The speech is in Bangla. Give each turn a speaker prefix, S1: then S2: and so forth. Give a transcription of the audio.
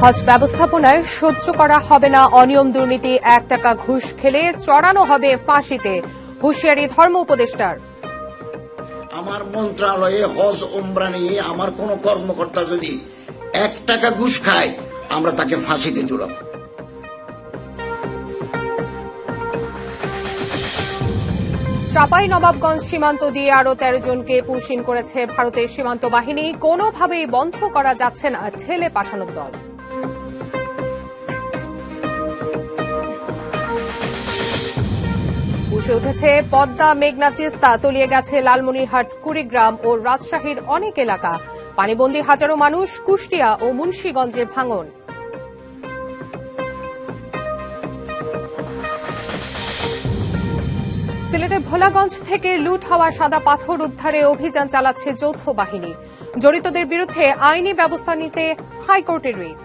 S1: হজ ব্যবস্থাপনায় সহ্য করা হবে না অনিয়ম দুর্নীতি এক টাকা ঘুষ খেলে চড়ানো হবে ফাঁসিতে। হুঁশিয়ারি ধর্ম উপদেষ্টার।
S2: আমার মন্ত্রণালয়ে হজ ওমরা নিয়ে আমার কোন কর্মকর্তা যদি এক টাকা ঘুষ খায় আমরা তাকে ফাঁসিতে ঝুলাব
S1: চাপাই নবাবগঞ্জ সীমান্ত দিয়ে আরও তেরো জনকে পুশিন করেছে ভারতের সীমান্ত বাহিনী। কোনোভাবেই বন্ধ করা যাচ্ছে না ঠেলে পাঠানোর দল। ফুসে উঠেছে পদ্মা, মেঘনা, তিস্তা, তলিয়ে গেছে লালমনিরহাট, কুড়িগ্রাম ও রাজশাহীর অনেক এলাকা। পানিবন্দী হাজারো মানুষ কুষ্টিয়া ও মুন্সীগঞ্জে ভাঙন। সিলেটের ভোলাগঞ্জ থেকে লুট হওয়া সাদা পাথর উদ্ধারে অভিযান চালাচ্ছে যৌথ বাহিনী। জড়িতদের বিরুদ্ধে আইনি ব্যবস্থা নিতে হাইকোর্টের রিট।